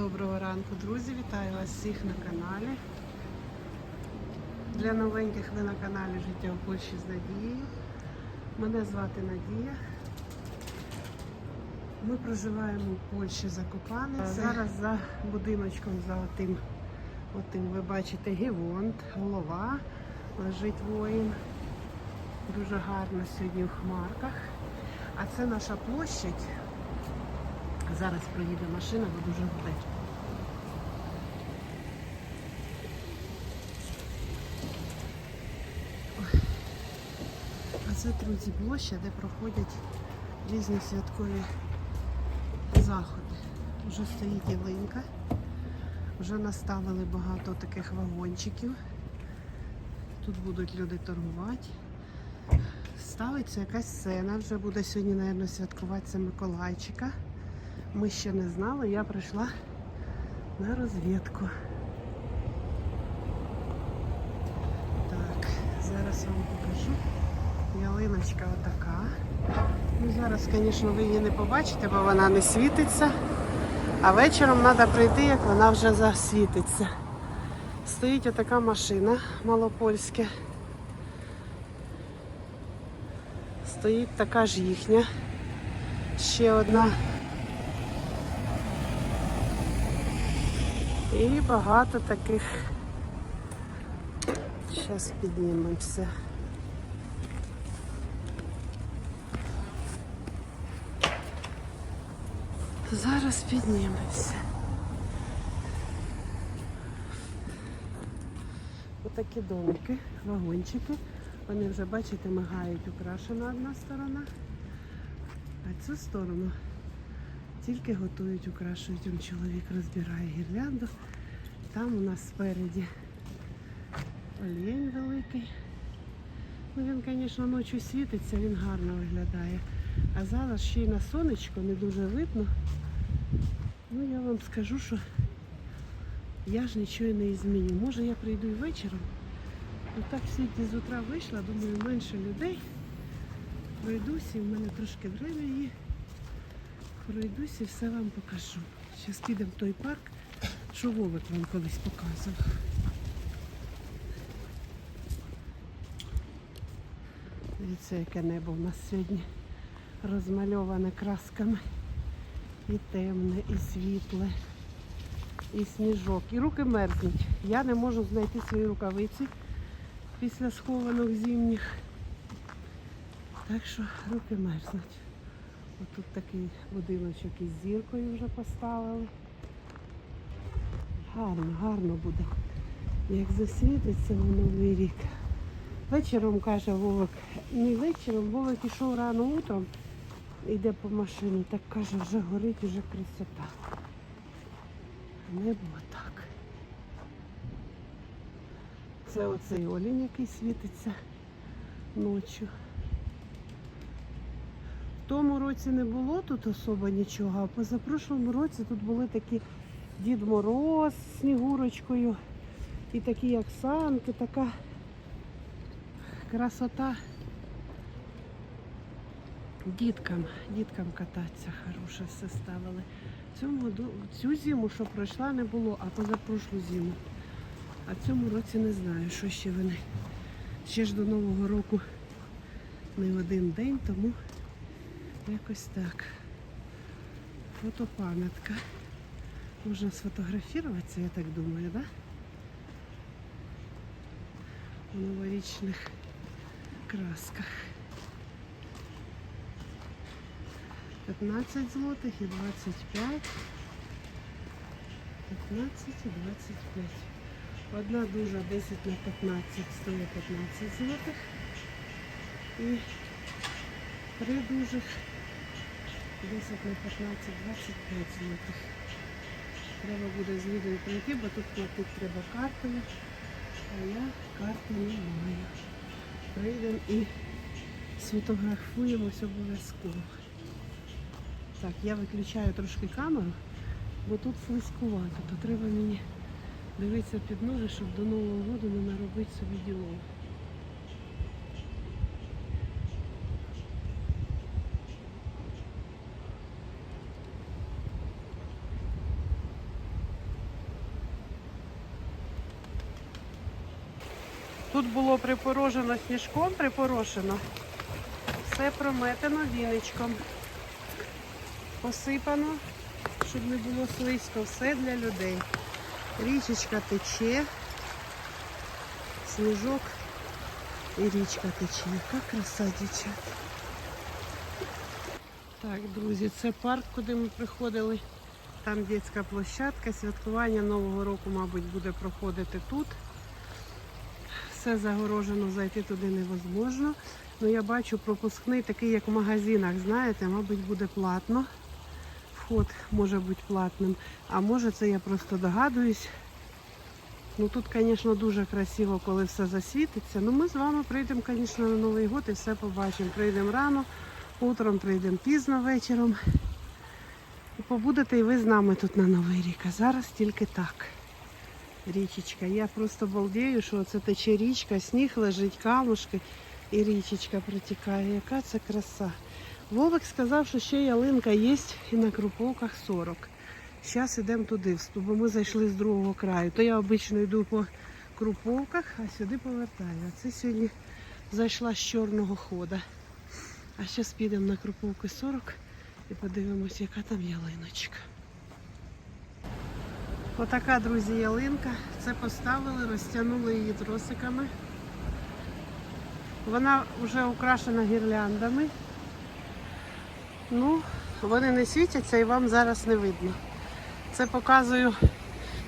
Доброго ранку, друзі! Вітаю вас всіх на каналі. Для новеньких ви на каналі Життя в Польщі з Надією. Мене звати Надія. Ми проживаємо в Польщі Закопане. Зараз за будиночком, за отим, отим ви бачите гівонт, голова, лежить воїн. Дуже гарно сьогодні в хмарках. А це наша площадь. Зараз проїде машина, бо дуже гуде. А це, друзі, площа, де проходять різні святкові заходи. Вже стоїть ялинка, вже наставили багато таких вагончиків. Тут будуть люди торгувати. Ставиться якась сцена, вже буде сьогодні, мабуть, святкуватися Миколайчика. Ми ще не знали, я прийшла на розвідку. Так, зараз вам покажу. Ялиночка отака. Ну, зараз, звісно, ви її не побачите, бо вона не світиться. А вечором треба прийти, як вона вже засвітиться. Стоїть отака машина малопольська. Стоїть така ж їхня. Ще одна. І багато таких. Зараз піднімемося. Зараз піднімемося. Отакі домики, вагончики. Вони вже, бачите, мигають украшена одна сторона, а цю сторону тільки готують, украшують. Он чоловік розбирає гірлянду. Там у нас спереді олень великий. Ну, він, звісно, ночі світиться, він гарно виглядає. А зараз ще й на сонечко не дуже видно. Ну, я вам скажу, що я ж нічого не зміню. Може я прийду і вечором. Ну так сьогодні з утра вийшла, думаю, менше людей. Пройдусь і в мене трошки время є. Пройдусь і все вам покажу. Зараз підемо в той парк, що Вовик вам колись показував. Дивіться, яке небо в нас сьогодні розмальоване красками. І темне, і світле, і сніжок. І руки мерзнуть. Я не можу знайти свої рукавиці після схованок зимніх. Так що руки мерзнуть. Ось тут такий будиночок із зіркою вже поставили. Гарно, гарно буде. Як засвітиться на новий рік. Вечором, каже Вовик, не вечором, Вовик ішов рано утром, йде по машині, так каже, вже горить, вже красота. Небо так. Це оцей олень, який світиться ночі. Тому році не було тут особо нічого, а позапрошлому році тут були такі Дід Мороз з Снігурочкою і такі як санки, така красота. Діткам, діткам кататися хороше все ставили. Цьому цю зиму, що пройшла, не було, а позапрошлу зиму. А цьому році не знаю, що ще вони. Ще ж до Нового року не один день, тому якось так. Фотопам'ятка. Можна сфотографуватися, я так думаю, да? У новорічних красках. 15 злотих і 25. 15 і 25. Одна дуже 10 на 15 стоїть 15 злотих. І три дужих 10 на 15 25 злотих. Треба буде з пройти, бо тут платити треба картою, а я карти не маю. Прийдемо і сфотографуємось обов'язково. Так, я виключаю трошки камеру, бо тут слизькувато, то треба мені дивитися під ноги, щоб до Нового року не наробити собі діло. Тут було припорожено сніжком, припорошено. Все прометено віничком. Посипано, щоб не було слизько. Все для людей. Річечка тече, сніжок і річка тече. Яка краса, дівчат. Так, друзі, це парк, куди ми приходили. Там дитяча площадка, святкування Нового року, мабуть, буде проходити тут. Все загорожено, зайти туди невозможно. Ну я бачу пропускний такий, як в магазинах, знаєте, мабуть, буде платно. Вход може бути платним. А може це я просто догадуюсь. Ну тут, звісно, дуже красиво, коли все засвітиться. Ну ми з вами прийдемо, звісно, на Новий год і все побачимо. Прийдемо рано, утром прийдемо пізно вечором. І побудете і ви з нами тут на Новий рік. А зараз тільки так. Річечка. Я просто балдею, що це тече річка, сніг лежить, камушки і річечка протікає. Яка це краса. Вовик сказав, що ще ялинка є і на Круповках 40. Зараз йдемо туди, бо ми зайшли з другого краю. То я обично йду по Круповках, а сюди повертаю. А це сьогодні зайшла з чорного хода. А зараз підемо на Круповки 40 і подивимося, яка там ялиночка. Отака, друзі, ялинка. Це поставили, розтягнули її тросиками. Вона вже украшена гірляндами. Ну, вони не світяться і вам зараз не видно. Це показую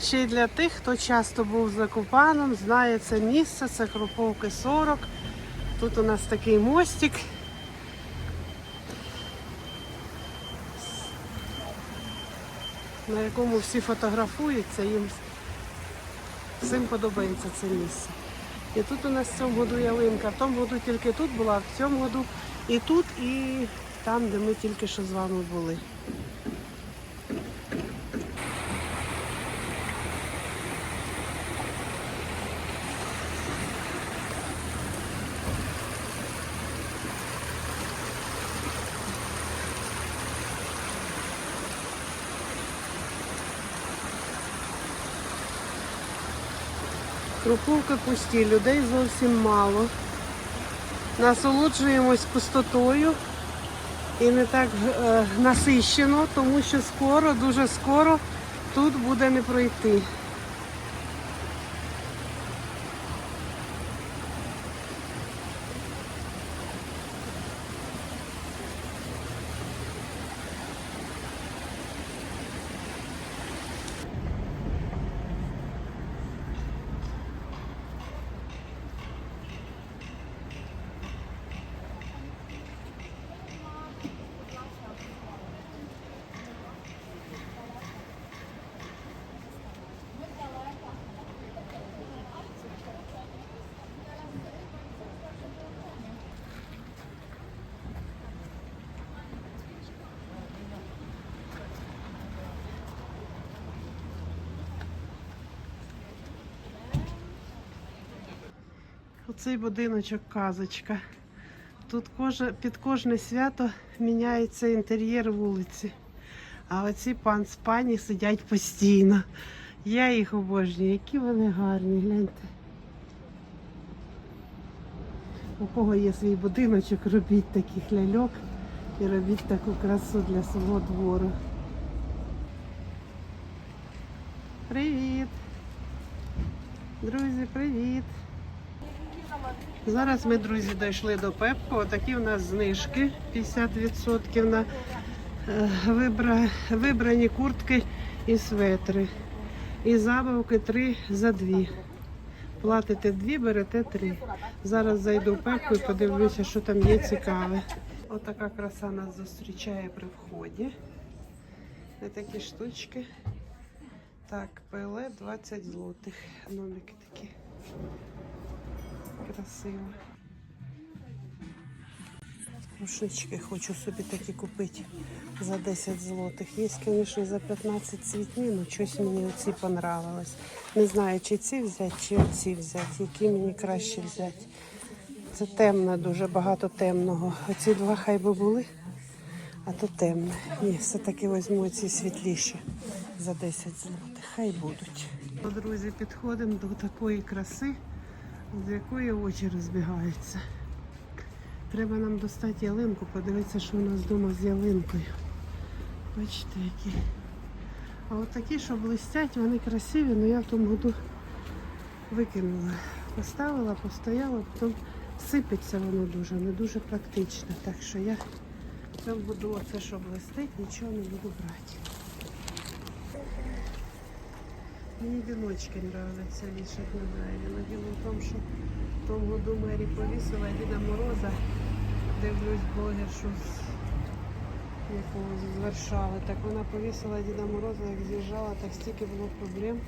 ще й для тих, хто часто був за Купаном, знає це місце, це Круповки 40. Тут у нас такий мостик. На якому всі фотографуються, їм всім подобається це місце. І тут у нас в цьому году ялинка. В тому году тільки тут була, а в цьому году і тут, і там, де ми тільки що з вами були. Круповки пусті, людей зовсім мало. Насолоджуємось пустотою і не так е, насищено, тому що скоро, дуже скоро тут буде не пройти. Оцей будиночок казочка. Тут кожа, під кожне свято міняється інтер'єр вулиці. А оці пан з пані сидять постійно. Я їх обожнюю, які вони гарні, гляньте. У кого є свій будиночок, робіть таких ляльок і робіть таку красу для свого двору. Привіт! Друзі, привіт! Зараз ми, друзі, дійшли до Пепко. Отакі у нас знижки 50% на е, вибра... вибрані куртки і светри. І забавки 3 за 2. Платите 2, берете 3. Зараз зайду в Пепко і подивлюся, що там є цікаве. Отака краса нас зустрічає при вході. Ось такі штучки. Так, ПЛ 20 злотих. Номики такі. Красиво. Рушнички хочу собі такі купити за 10 злотих. Є, звісно, за 15 цвітні, але щось мені оці понравилось. Не знаю, чи ці взяти, чи оці взяти, які мені краще взяти. Це темно, дуже багато темного. Оці два хай би були, а то темне. Ні, все-таки візьму ці світліші за 10 злотих. Хай будуть. Друзі, підходимо до такої краси. З якої очі розбігаються. Треба нам достати ялинку, подивитися, що у нас вдома з ялинкою. Бачите, які. А от такі, що блистять, вони красиві, але я в тому году викинула. Поставила, постояла, потім сипеться воно дуже, не дуже практично. Так що я цьому году оце, що блистить, нічого не буду брати. Мені віночки нравляться вішати на двері. Но діло в тому, що в тому году Мері повісила Діда Мороза. Дивлюсь блогершу з якогось з Варшави. Так вона повісила Діда Мороза, як з'їжджала, так стільки було проблем.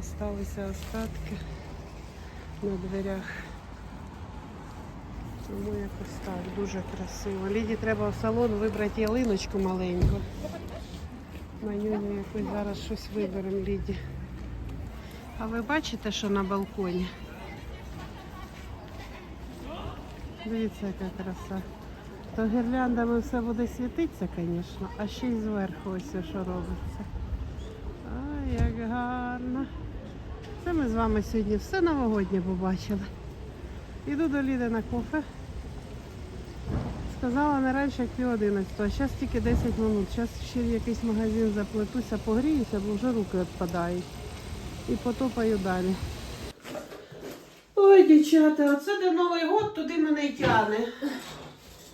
Осталися остатки на дверях. Тому якось так, дуже красиво. Ліді треба в салон вибрати ялиночку маленьку. Манюню якось зараз щось виберемо Ліді. А ви бачите, що на балконі? Дивіться, яка краса. То гірляндами все буде світитися, звісно, а ще й зверху ось що робиться. Ай, як гарно. Це ми з вами сьогодні все новогоднє побачили. Іду до Ліди на кофе. Сказала не раніше, як пів 11, а зараз тільки 10 минут. Зараз ще в якийсь магазин заплетуся, погріюся, бо вже руки відпадають. І потопаю далі. Ой, дівчата, оце де Новий год, туди мене й тяне.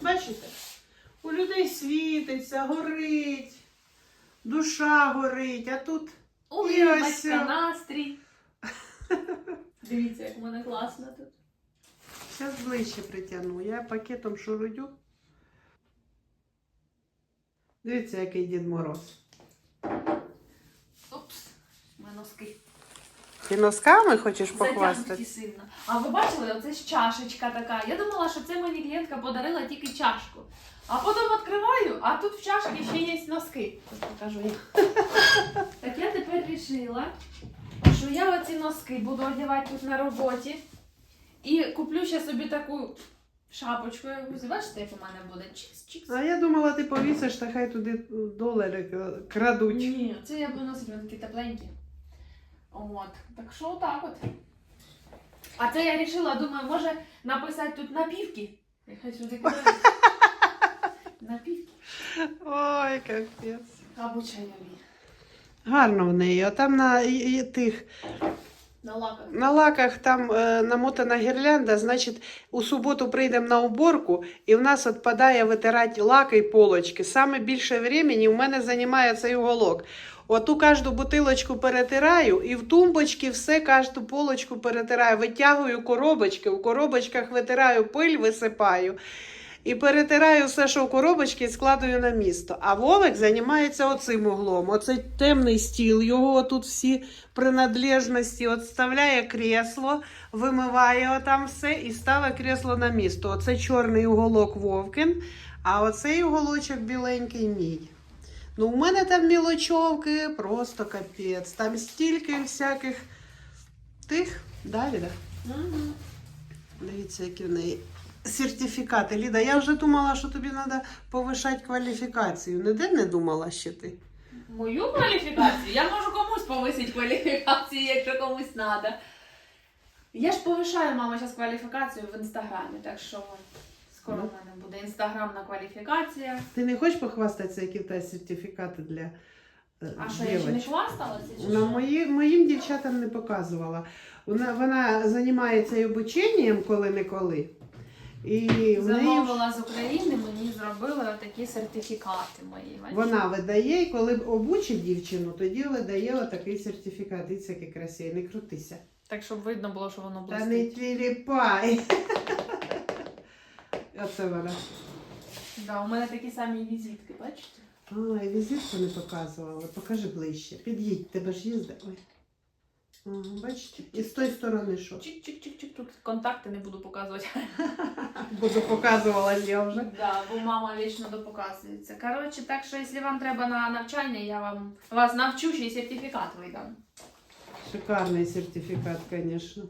Бачите? У людей світиться, горить, душа горить, а тут Ой, І ось, батька настрій. Дивіться, як в мене класно тут. зараз ближче притягну. Я пакетом шурудю. Дивіться, який Дід Мороз. У мене носки. Ти носками хочеш Затягнуті похвастати? сильно. А ви бачили, оце ж чашечка така. Я думала, що це мені клієнтка подарила тільки чашку. А потім відкриваю, а тут в чашці ще є носки. Ось покажу їх. Так я тепер вирішила, що я оці носки буду одягати тут на роботі. І куплю ще собі таку шапочку. якусь. Бачите, як у мене буде? Чікс-чікс. А я думала, ти повісиш, та хай туди долари крадуть. Ні, це я буду носити, вони такі тепленькі. От. Так що отак от. А це я вирішила, думаю, може написати тут напівки. Нехай сюди кидають. Напівки. Ой, капець. Або чайові. Гарно в неї. А там на і- і тих На лаках. на лаках там е, намотана гірлянда, значить, у суботу прийдемо на уборку, і в нас відпадає витирати лаки і полочки. Саме більше времени у мене займає цей уголок. Оту кожну бутилочку перетираю, і в тумбочці все кожну полочку перетираю. Витягую коробочки, в коробочках витираю пиль, висипаю. І перетираю все, що в коробочці, і складую на місто. А Вовик займається оцим углом. Оцей темний стіл, його тут всі принадлежності, от вставляє кресло, вимиває отам все і ставить кресло на місто. Оце чорний уголок Вовкин, а оцей уголочок біленький мій. Ну, у мене там мілочовки, просто капець. Там стільки всяких тих. Да? Мгм. Дивіться, які в неї сертифікати. Ліда, я вже думала, що тобі треба повишати кваліфікацію. Ніде не думала ще ти. Мою кваліфікацію? Я можу комусь повисити кваліфікацію, якщо комусь треба. Я ж повишаю, мама, зараз кваліфікацію в інстаграмі, так що скоро в мене буде інстаграмна кваліфікація. Ти не хочеш похвастатися, які в тебе сертифікати для е, А що, я ще не хвасталася? чи що? мої, моїм дівчатам не показувала. Вона, вона займається і обученням коли-неколи. І в неї Замовила з України, мені зробили отакі сертифікати мої. бачиш? вона видає, і коли обучить дівчину, тоді видає отакий сертифікат. Дивіться, який красивий, не крутися. Так, щоб видно було, що воно Та не блистить. Оце вона. Да, у мене такі самі візитки, бачите? А, і візитку не показувала. Покажи ближче. Під'їдь, тебе ж їздить. Ой. Ага, бачите? І з тої сторони що? Чик-чик-чик-чик, тут контакти не буду показувати. Буду показувала я вже. Да, бо мама вічно допоказується. Коротше, так що якщо вам треба на навчання, я вам вас навчу, ще й сертифікат видам. Шикарний сертифікат, звісно.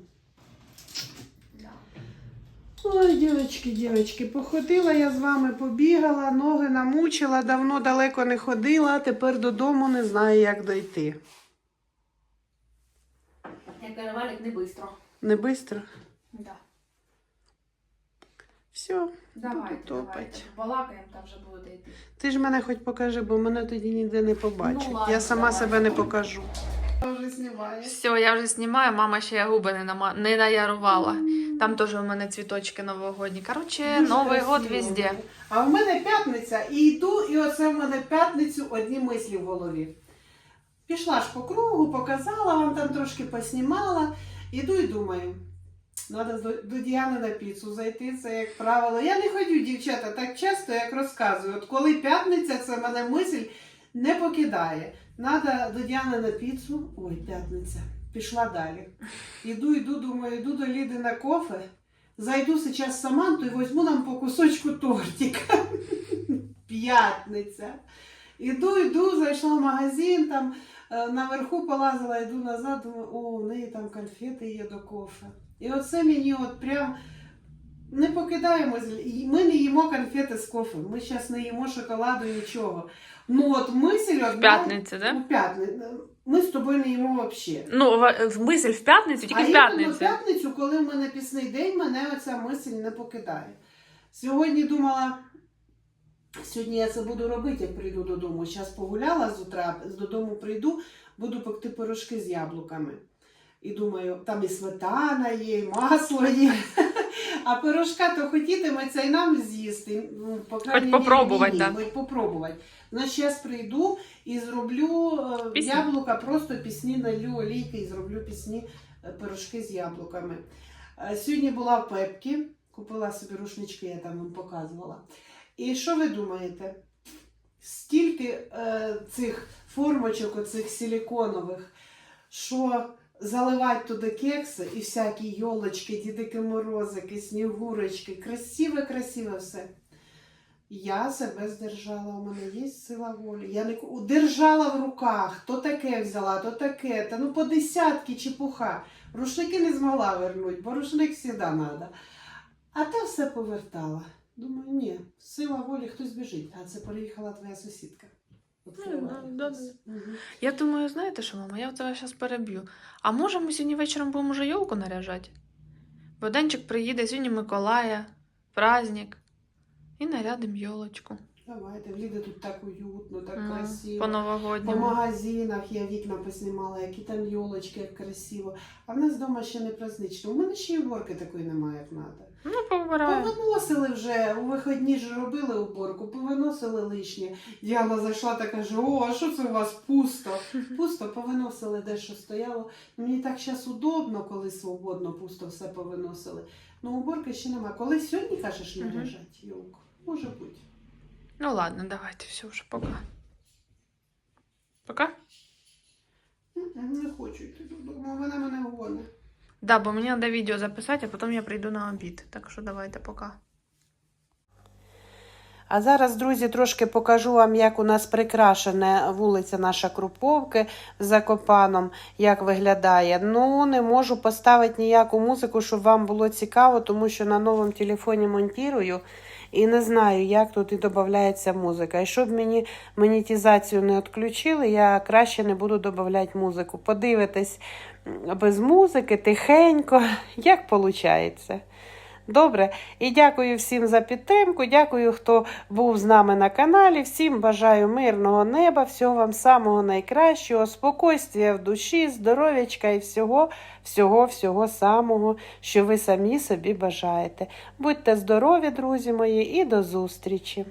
Ой, дівчатки, дівчатки, походила я з вами, побігала, ноги намучила, давно далеко не ходила, тепер додому не знаю, як дойти. Як каже Валік, не швидко. Не швидко? Да. Все, Давайте, топать. давайте. Балакаємо, там вже буде йти. ти ж мене хоч покажи, бо мене тоді ніде не побачать. Ну, ладно, Я сама давай. себе не покажу. Вже знімає. Все, я вже знімаю, мама ще я губи не, нама... не наярувала. Там теж у мене цвіточки новогодні. Коротше, Дуже Новий год везде. А в мене п'ятниця, і йду, і оце в мене п'ятницю одні мислі в голові. Пішла ж по кругу, показала вам там трошки поснімала. Іду і думаю, треба до, Діани на піцу зайти, це як правило. Я не ходю, дівчата, так часто, як розказую. От коли п'ятниця, це мене мисль не покидає. Надо до Діани на піцу. Ой, п'ятниця. Пішла далі. Іду, іду, думаю, йду до Ліди на кофе. Зайду сейчас Саманту і візьму нам по кусочку тортика. П'ятниця. Іду, йду, зайшла в магазин, там е, наверху полазила, йду назад, думаю, о, у неї там конфети є до кофе. І оце мені от прям не покидаємо. Ми не їмо конфети з кофе. Ми зараз не їмо шоколаду, нічого. Ну от мисль В одна- п'ятницю, да? У п'ятницю. Ми з тобою не їмо взагалі. Ну, в, в мисль в п'ятницю, тільки а в п'ятницю. в п'ятницю, коли в мене пісний день, мене оця мисль не покидає. Сьогодні думала, сьогодні я це буду робити, як прийду додому. Зараз погуляла з утра, додому прийду, буду пекти пирожки з яблуками. І думаю, там і сметана є, і масло є. А пирожка то хотітиметься і нам з'їсти. Ну, по крайній мірі, попробувати, мені, так. хоч попробувати. Значить, зараз прийду і зроблю е, Пісні. яблука, просто пісні налю олійки і зроблю пісні е, пирожки з яблуками. Е, Сьогодні була в Пепкі, купила собі рушнички, я там вам показувала. І що ви думаєте? Стільки е, цих формочок, оцих силіконових, що заливати туди кекси і всякі йолочки, дідики морозики, снігурочки, красиве, красиве все. Я себе здержала, у мене є сила волі. Я не держала в руках, то таке взяла, то таке, та ну по десятки чепуха. Рушники не змогла вернути, бо рушник завжди треба. А та все повертала. Думаю, ні, сила волі, хтось біжить. А це переїхала твоя сусідка. Відкриває да, да, Я думаю, знаєте що, мама, я тебе зараз переб'ю. А може ми сьогодні вечором будемо вже йолку наряжати? Бо Денчик приїде, сьогодні Миколая, праздник. І нарядимо йолочку. Давайте, в тут так уютно, так М, красиво. По По магазинах я вікна поснімала, які там йолочки, як красиво. А в нас вдома ще не празднично. У мене ще й уборки такої немає, як треба. Ну, повибираю. Повиносили вже, у вихідні ж робили уборку, повиносили лишнє. Діана зайшла та каже: О, а що це у вас пусто? Пусто повиносили де що стояло. Мені так зараз удобно, коли свободно, пусто все повиносили. Ну, уборки ще немає. Коли сьогодні кажеш Мгм. наряжати йолку? Може бути. Ну ладно, давайте, все вже пока. Пока? Не хочу йти додому, вона мене гоне. Да, бо мені треба відео записати, а потім я прийду на обід. Так що давайте пока. А зараз, друзі, трошки покажу вам, як у нас прикрашена вулиця наша Круповки з Закопаном, як виглядає. Ну, не можу поставити ніяку музику, щоб вам було цікаво, тому що на новому телефоні монтірую і не знаю, як тут і додається музика. І щоб мені монетизацію не відключили, я краще не буду додавати музику. Подивитись без музики, тихенько, як виходить. Добре, і дякую всім за підтримку. Дякую, хто був з нами на каналі. Всім бажаю мирного неба, всього вам самого найкращого, спокойствия в душі, здоров'ячка і всього, всього, всього самого, що ви самі собі бажаєте. Будьте здорові, друзі мої, і до зустрічі!